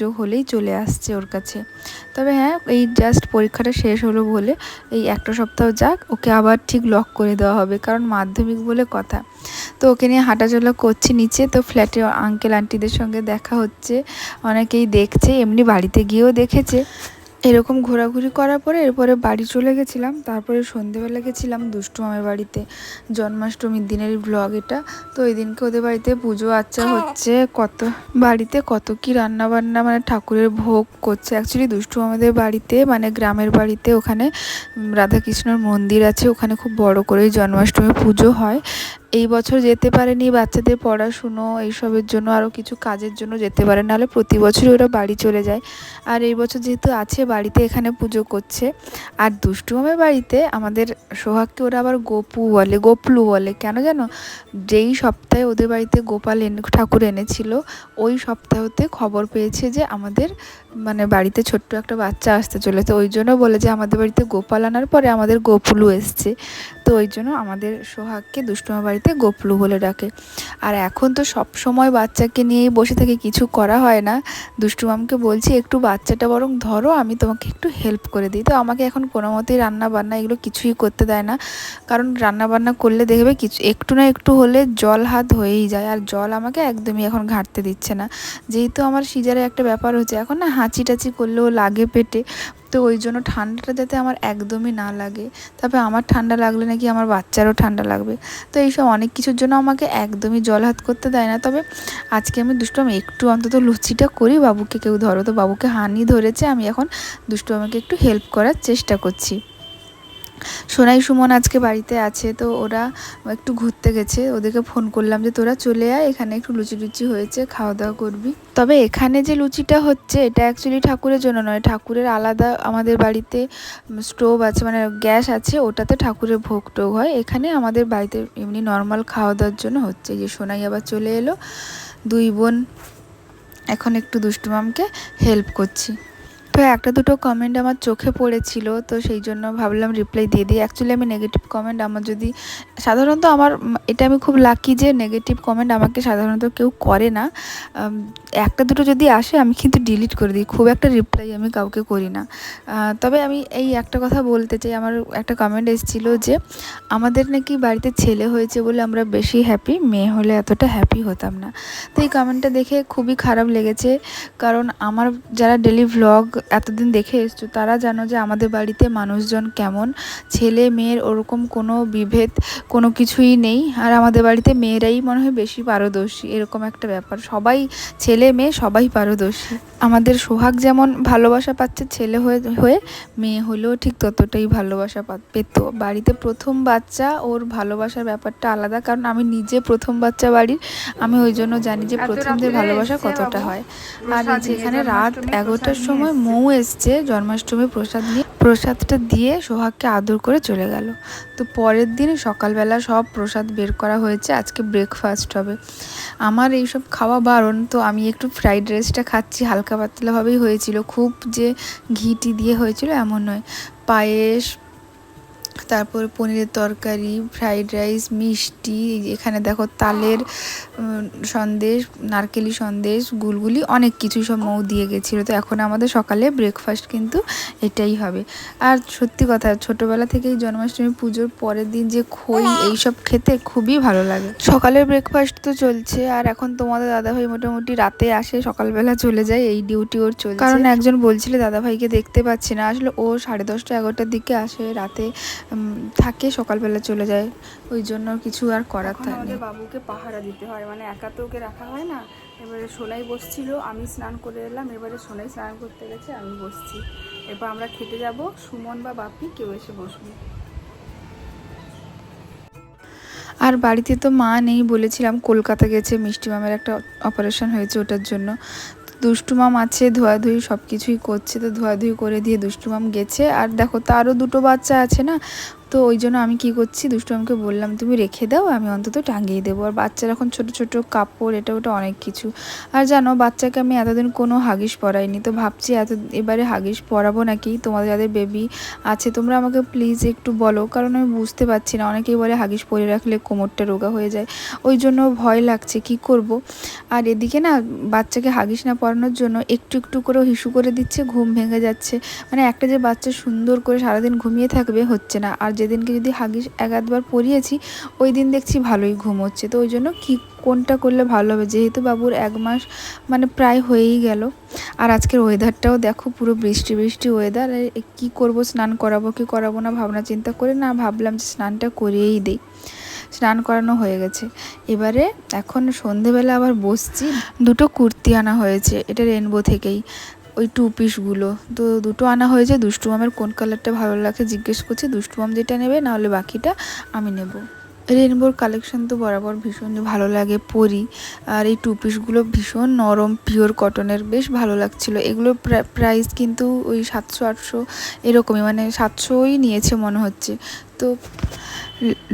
যোগ হলেই চলে আসছে ওর কাছে। তবে হ্যাঁ এই জাস্ট পরীক্ষাটা শেষ হলো বলে এই একটা সপ্তাহ যাক, ওকে আবার ঠিক লক করে দেওয়া হবে, কারণ মাধ্যমিক বলে কথা। তো ওকে নিয়ে হাঁটাচলা করছি নিচে, তো ফ্ল্যাটে আঙ্কেল আন্টিদের সঙ্গে দেখা হচ্ছে। অনেকেই দেখছে, এমনি বাড়িতে গিয়েও দেখেছে। এরকম ঘোরাঘুরি করার পরে এরপরে বাড়ি চলে গেছিলাম। তারপরে সন্ধেবেলা গেছিলাম দুষ্টু মামের বাড়িতে। জন্মাষ্টমীর দিনের ব্লগ এটা। তো ওই দিনকে ওদের বাড়িতে পুজো আচ্চা হচ্ছে। কত, বাড়িতে কত কি রান্না বান্না মানে ঠাকুরের ভোগ করছে। অ্যাকচুয়ালি দুষ্টু আমাদের বাড়িতে মানে গ্রামের বাড়িতে ওখানে রাধাকৃষ্ণর মন্দির আছে। ওখানে খুব বড় করেই জন্মাষ্টমী পুজো হয়। এই বছর যেতে পারেনি, বাচ্চাদের পড়াশুনো, এইসবের জন্য আরও কিছু কাজের জন্য যেতে পারে, নাহলে প্রতি বছরই ওরা বাড়ি চলে যায়। আর এই বছর যেহেতু আছে, বাড়িতে এখানে পুজো করছে। আর দুষ্টু মামের বাড়িতে আমাদের সোহাগকে ওরা আবার গোপু বলে, গোপলু বলে। কেন জানো? যেই সপ্তাহে ওদের বাড়িতে গোপাল এনে, ঠাকুর এনেছিল, ওই সপ্তাহতে খবর পেয়েছে যে আমাদের মানে বাড়িতে ছোট্ট একটা বাচ্চা আসতে চলেছে। ওই জন্য বলে যে আমাদের বাড়িতে গোপাল আনার পরে আমাদের গোপুলু এসছে। তো ওই জন্য আমাদের সোহাগকে দুষ্টুমা বাড়িতে গোপলু বলে ডাকে। আর এখন তো সব সময় বাচ্চাকে নিয়েই বসে থেকে, কিছু করা হয় না। দুষ্টুমামকে বলছি, একটু বাচ্চাটা বরং ধরো, আমি তোমাকে একটু হেল্প করে দিই। তো আমাকে এখন কোনো মতেই রান্না বান্না এগুলো কিছুই করতে দেয় না। কারণ রান্না বান্না করলে দেখবে কিছু, একটু না একটু হলে জল হাত হয়েই যায়। আর জল আমাকে একদমই এখন ঘাঁটতে দিচ্ছে না। যেহেতু আমার সিজারে একটা ব্যাপার হচ্ছে, এখন না হাঁচি টাচি করলেও লাগে পেটে। তো ওই জন্য ঠান্ডাটা যাতে আমার একদমই না লাগে। তারপরে আমার ঠান্ডা লাগলে নাকি আমার বাচ্চারও ঠান্ডা লাগবে। তো এইসব অনেক কিছুর জন্য আমাকে একদমই জল হাত করতে দেয় না। তবে আজকে আমি দুষ্টম একটু অন্তত লুচিটা করি বাবুকে। কেউ ধরো তো বাবুকে হানি ধরেছে, আমি এখন দুষ্টমাকে একটু হেল্প করার চেষ্টা করছি। সোনাই সুমন আজকে বাড়িতে আছে, তো ওরা একটু ঘুরতে গেছে। ওদেরকে ফোন করলাম যে, তোরা চলে আয়, এখানে একটু লুচি লুচি হয়েছে খাওয়া দাওয়া করবি। তবে এখানে যে লুচিটা হচ্ছে, এটা অ্যাকচুয়ালি ঠাকুরের জন্য নয়, ঠাকুরের আলাদা আমাদের বাড়িতে স্টোভ আছে মানে গ্যাস আছে, ওটাতে ঠাকুরের ভোগ টোগ হয়। এখানে আমাদের বাড়িতে এমনি নর্মাল খাওয়া দাওয়ার জন্য হচ্ছে। যে সোনাই আবার চলে এলো। দুই বোন, এখন একটু দুষ্টুমামকে হেল্প করছি। তো একটা দুটো কমেন্ট আমার চোখে পড়েছিল, তো সেই জন্য ভাবলাম রিপ্লাই দিয়ে দিই। অ্যাকচুয়ালি আমি নেগেটিভ কমেন্ট আমার যদি, সাধারণত আমার, এটা আমি খুব লাকি যে নেগেটিভ কমেন্ট আমাকে সাধারণত কেউ করে না। একটা দুটো যদি আসে, আমি কিন্তু ডিলিট করে দিই। খুব একটা রিপ্লাই আমি কাউকে করি না। তবে আমি এই একটা কথা বলতে চাই। আমার একটা কমেন্ট এসেছিল যে, আমাদের নাকি বাড়িতে ছেলে হয়েছে বলে আমরা বেশি হ্যাপি মেয়ে হলে এতটা হ্যাপি হতাম না। তো এই কমেন্টটা দেখে খুবই খারাপ লেগেছে। কারণ আমার যারা ডেলি ভ্লগ এতদিন দেখে এসছো, তারা জানো যে আমাদের বাড়িতে মানুষজন কেমন। ছেলে, মেয়ের ওরকম কোনো বিভেদ, কোনো কিছুই নেই। আর আমাদের বাড়িতে মেয়েরাই মনে হয় বেশি পারদর্শী, এরকম একটা ব্যাপার। সবাই ছেলে মেয়ে সবাই পারদর্শী। আমাদের সোহাগ যেমন ভালোবাসা পাচ্ছে ছেলে হয়ে হয়ে, মেয়ে হলেও ঠিক ততটাই ভালোবাসা পেত। বাড়িতে প্রথম বাচ্চা, ওর ভালোবাসার ব্যাপারটা আলাদা। কারণ আমি নিজে প্রথম বাচ্চা বাড়ির, আমি ওই জন্য জানি যে প্রথমদের ভালোবাসা কতটা হয়। আর যেখানে রাত এগারোটার সময় মৌ এসছে জন্মাষ্টমী প্রসাদ নিয়ে। প্রসাদটা দিয়ে সোহাগকে আদর করে চলে গেল। তো পরের দিন সকালবেলা সব প্রসাদ বের করা হয়েছে। আজকে ব্রেকফাস্ট হবে। আমার এইসব খাওয়া বারণ, তো আমি একটু ফ্রাইড রাইসটা খাচ্ছি, হালকা পাতলাভাবেই হয়েছিল। খুব যে ঘিটি দিয়ে হয়েছিল এমন নয়। পায়েস তারপর পনিরের তরকারি ফ্রাইড রাইস মিষ্টি এখানে দেখো তালের সন্দেশ, নারকেলি সন্দেশ, গুলগুলি অনেক কিছু সব মৌ দিয়ে গেছিল। তো এখন আমাদের সকালে ব্রেকফাস্ট কিন্তু এটাই হবে। আর সত্যি কথা, ছোটোবেলা থেকেই জন্মাষ্টমী পুজোর পরের দিন যে খই এইসব খেতে খুবই ভালো লাগে। সকালের ব্রেকফাস্ট তো চলছে, আর এখন তোমাদের দাদাভাই মোটামুটি রাতে আসে, সকালবেলা চলে যায়, এই ডিউটি ওর চলছে। কারণ একজন বলছিল, দাদাভাইকে দেখতে পাচ্ছি না। আসলে ও সাড়ে দশটা, এগারোটার দিকে আসে রাতে। থাকে সকালবেলা চলে যায়। ওই জন্য কিছু আর করার থাকে বাবুকে পাহারা দিতে হয়। মানে একা তো ওকে রাখা হয় না। এবারে সোনাই বসছিল আমি স্নান করে এলাম। এবারে সোনাই স্নান করতে গেছে আমি বসছি। এরপর আমরা খেতে যাব। সুমন বা বাপি কেউ এসে বসবে। আর বাড়িতে তো মা নেই বলেছিলাম কলকাতা গেছে। মিষ্টি মামের একটা অপারেশন হয়েছে ওটার জন্য। দুষ্টুমাম আছে, ধোয়াধুয়ি সব কিছুই করছে, তো ধোয়াধুয়ি করে দিয়ে দুষ্টুমাম গেছে। আর দেখো, তারও দুটো বাচ্চা আছে না? তো ওই জন্য আমি কি করছি? দুষ্টুমামকে বললাম, তুমি রেখে দাও, আমি অন্তত টাঙিয়ে দেবো। আর বাচ্চার এখন ছোট ছোট কাপড়, এটা ওটা অনেক কিছু। আর জানো, বাচ্চাকে আমি এতদিন কোনো হাগিস পরাইনি। তো ভাবছি এত, এবারে হাগিস পরাবো নাকি? তোমাদের যাদের বেবি আছে, তোমরা আমাকে প্লিজ একটু বলো। কারণ আমি বুঝতে পারছি না, অনেকেই বলে হাগিস পরে রাখলে কোমরটা রোগা হয়ে যায়। ওই জন্য ভয় লাগছে, কি করব? আর এদিকে না, বাচ্চাকে হাগিস না পরানোর জন্য একটু একটু করে হিসু করে দিচ্ছে, ঘুম ভেঙে যাচ্ছে। মানে একটা যে বাচ্চা সুন্দর করে সারাদিন ঘুমিয়ে থাকবে, হচ্ছে না। আর যেদিনকে যদি হাগিস এক আধবার পরিয়েছি, ওই দিন দেখছি ভালোই ঘুম হচ্ছে। তো ওই জন্য কী, কোনটা করলে ভালো হবে? যেহেতু বাবুর এক মাস মানে প্রায় হয়েই গেল। আর আজকের ওয়েদারটাও দেখো, পুরো বৃষ্টি বৃষ্টি ওয়েদার কি করব, স্নান করাবো, কি করাবো না, ভাবনা চিন্তা করে না, ভাবলাম যে স্নানটা করিয়েই দিই। স্নান করানো হয়ে গেছে। এবারে এখন সন্ধেবেলা আবার বসছি, দুটো কুর্তি আনা হয়েছে, এটা রেনবো থেকেই। ওই টু পিসগুলো তো দুটো আনা হয়েছে, দুষ্টু মামের কোন কালারটা ভালো লাগে জিজ্ঞেস করছে, দুষ্টু মাম যেটা নেবে, নাহলে বাকিটা আমি নেব। রেনবোর কালেকশন তো বরাবর ভীষণ ভালো লাগে, পরি। আর এই টু পিসগুলো ভীষণ নরম পিওর কটনের বেশ ভালো লাগছিল। এগুলোর প্রাইস কিন্তু ওই সাতশো, আটশো এরকমই মানে সাতশোই নিয়েছে মনে হচ্ছে। তো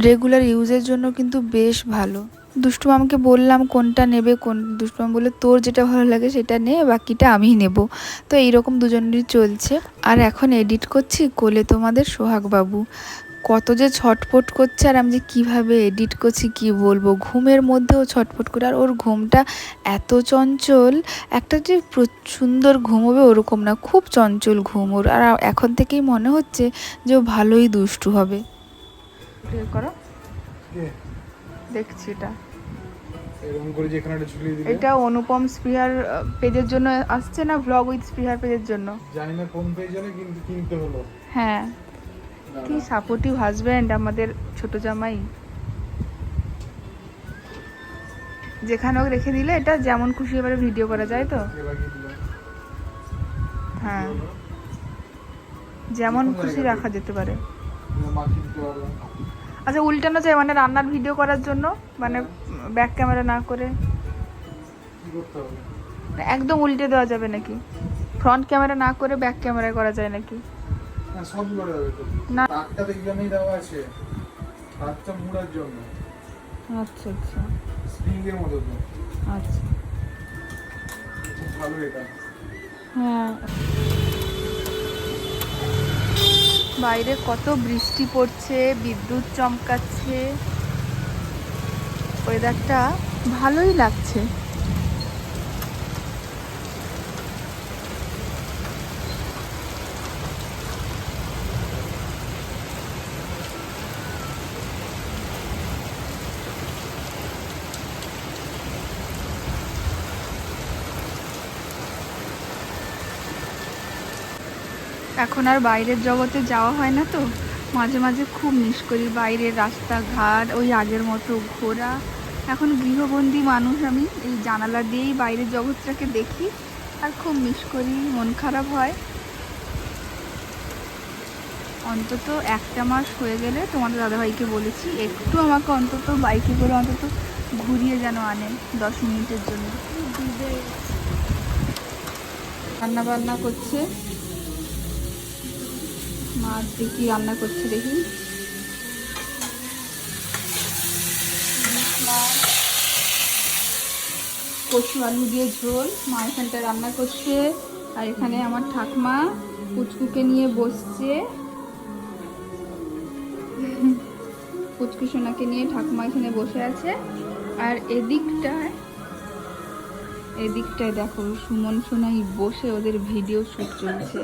রেগুলার ইউজের জন্য কিন্তু বেশ ভালো। দুষ্টু মামকে বললাম কোনটা নেবে কোন দুষ্টু মাম বলল তোর যেটা ভালো লাগে সেটা নে বাকিটা আমিই নেব। তো এইরকম দুজনেরই চলছে। আর এখন এডিট করছি কোলে তোমাদের সোহাগ বাবু কত যে ছটফট করছে আর আমি যে কীভাবে এডিট করছি কি বলব? ঘুমের মধ্যেও ছটফট করে আর ওর ঘুমটা এত চঞ্চল। একটা যে প্র- সুন্দর ঘুম হবে ওরকম না খুব চঞ্চল ঘুম ওর। আর এখন থেকেই মনে হচ্ছে যে ও ভালোই দুষ্টু হবে। করো। কে? দেখছি এটা। এরকম করে যেখানে একটা ঝুলিয়ে দিলে? এটা অনুপম স্পিহার পেজের জন্য আসছে না? ব্লগ উইথ স্পিহার পেজের জন্য? জানি না কোন পেজ জানে কিন্তু কিনতে হলো। হ্যাঁ। কি সাপোর্টিভ হাজব্যান্ড আমাদের ছোট জামাই। যেখানে হোক রেখে দিলে এটা যেমন খুশি এবারে ভিডিও করা যায় তো। হ্যাঁ। যেমন খুশি রাখা যেতে পারে। আচ্ছা উল্টানো যায় মানে রান্নার ভিডিও করার জন্য? মানে ব্যাক ক্যামেরা না করে? একদম উল্টে দেওয়া যাবে নাকি? ফ্রন্ট ক্যামেরা না করে ব্যাক ক্যামেরায় করা যায় নাকি? হ্যাঁ সব করা যাবে তো। না। তারটা তো এখানেই দেওয়া আছে। হাতটা মুড়ার জন্য। আচ্ছা আচ্ছা। স্প্রিং এর মতো তো। আচ্ছা। ভালো এটা। হ্যাঁ। বাইরে কত বৃষ্টি পড়ছে বিদ্যুৎ চমকাচ্ছে। ওয়েদারটা ভালোই লাগছে। এখন আর বাইরের জগতে যাওয়া হয় না তো? মাঝে মাঝে খুব মিস করি বাইরের রাস্তাঘাট ওই আগের মতো ঘোরা। এখন গৃহবন্দী মানুষ আমি এই জানালা দিয়েই বাইরের জগৎটাকে দেখি আর খুব মিস করি মন খারাপ হয়। অন্তত একটা মাস হয়ে গেলে তোমাদের দাদাভাইকে বলেছি একটু আমাকে অন্তত বাইকে করে অন্তত ঘুরিয়ে যেন আনে দশ মিনিটের জন্য। রান্না বান্না করছে। মাছ দেখি, রান্না করছে দেখি। কচু আলু দিয়ে ঝোল, মা এখানটা রান্না করছে। আর এখানে আমার ঠাকমা পুচকুকে নিয়ে বসছে। পুচকু সোনাকে নিয়ে ঠাকুমা এখানে বসে আছে। আর এদিকটায় এদিকটায় দেখো, সুমন সোনাই বসে ওদের ভিডিও শুট চলছে।